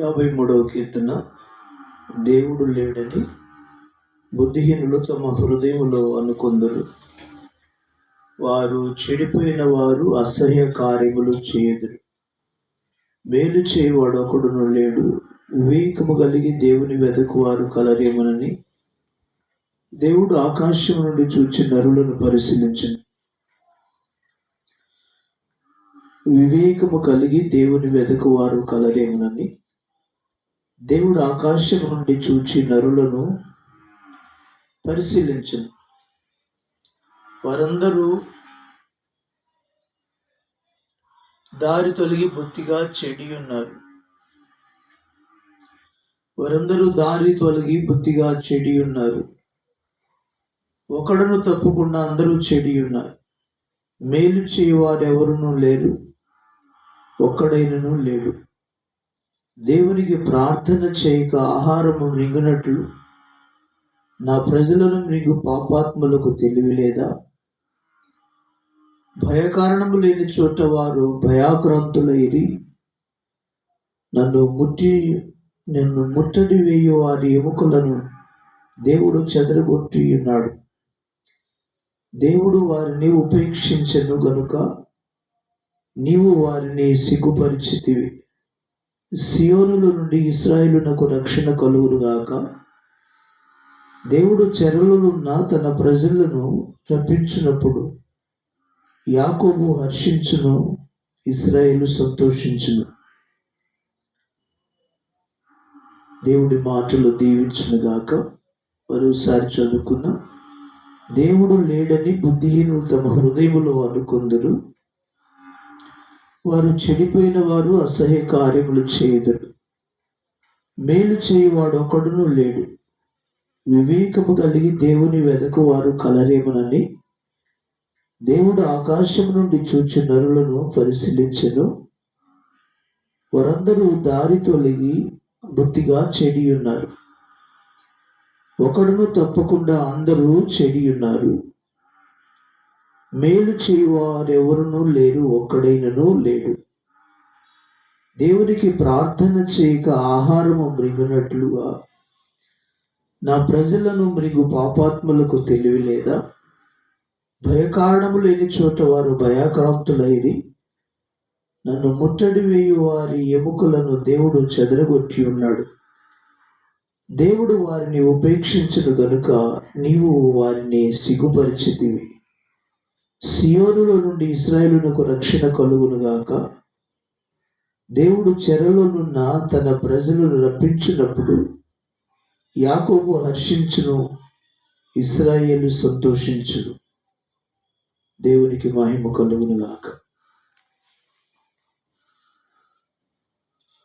యాభై మూడవ కీర్తన దేవుడు లేడని బుద్ధిహీనులు తమ హృదయంలో అనుకొందరు. వారు చెడిపోయిన వారు అసహ్య కార్యములు చేయదురు. మేలు చేయవాడు ఒకడును లేడు. వివేకము కలిగి దేవుని వెదకువారు కలరేమనని దేవుడు ఆకాశం నుండి చూచి నరులను పరిశీలించను. వివేకము కలిగి దేవుని వెదకువారు కలరేమనని దేవుడు ఆకాశం నుండి చూచి నరులను పరిశీలించను. వారందరూ దారి తొలగి బొత్తిగా చెడి ఉన్నారు. వారందరూ దారి తొలగి బొత్తిగా చెడి ఉన్నారు. ఒకడను తప్పకుండా అందరూ చెడి ఉన్నారు. మేలు చేయవారెవరునూ లేరు. ఒక్కడైనను లేడు. దేవునికి ప్రార్థన చేయక ఆహారము మింగినట్లు నా ప్రజలను మీకు పాపాత్ములకు తెలివి లేదా భయకారణము లేని చోట వారు భయాక్రాంతులైరి నన్ను ముట్టి నిన్ను ముట్టడి వేయు వారి ఎముకలను దేవుడు చెదరగొట్టి ఉన్నాడు. దేవుడు వారిని ఉపేక్షించను గనుక నీవు వారిని సిగ్గుపరిచితివి. సియోనుల నుండి ఇస్రాయిలునకు రక్షణ కలుగురుగాక దేవుడు చెరలున్న తన ప్రజలను రప్పించినప్పుడు యాకోబు హర్షించును ఇస్రాయేలు సంతోషించును. దేవుడి మాటలు దీవించునుగాక మరోసారి చదువుకున్న దేవుడు లేడని బుద్ధిహీనులు తమ హృదయములు అనుకుందరు. వారు చెడిపోయిన వారు అసహ్య కార్యములు చేయుదురు. మేలు చేయువాడు ఒకడును లేడు. వివేకము కలిగి దేవుని వెదకు వారు కలరేమనని దేవుడు ఆకాశం నుండి చూచి నరులను పరిశీలించను. వారందరూ దారి తొలగి బుద్ధిగా చెడి ఉన్నారు ఒకడును తప్పకుండా అందరూ చెడి ఉన్నారు మేలు చేయువారెవరునూ లేరు ఒక్కడైనను లేడు. దేవునికి ప్రార్థన చేయక ఆహారము మృగునట్లుగా. నా ప్రజలను మృగు పాపాత్ములకు తెలివి లేదా భయకారణము లేని చోట వారు భయాక్రాంతులైరి. నన్ను ముట్టడి వేయు వారి ఎముకలను దేవుడు చెదరగొట్టి ఉన్నాడు. దేవుడు వారిని ఉపేక్షించను గనుక నీవు వారిని సిగ్గుపరిచితివి. సియోనులో నుండి ఇస్రాయేలునకు రక్షణ కలుగునుగాక దేవుడు చెరలోనున్న తన ప్రజలను రప్పించినప్పుడు యాకోబు హర్షించును ఇస్రాయేలు సంతోషించును. దేవునికి మహిమ కలుగునుగాక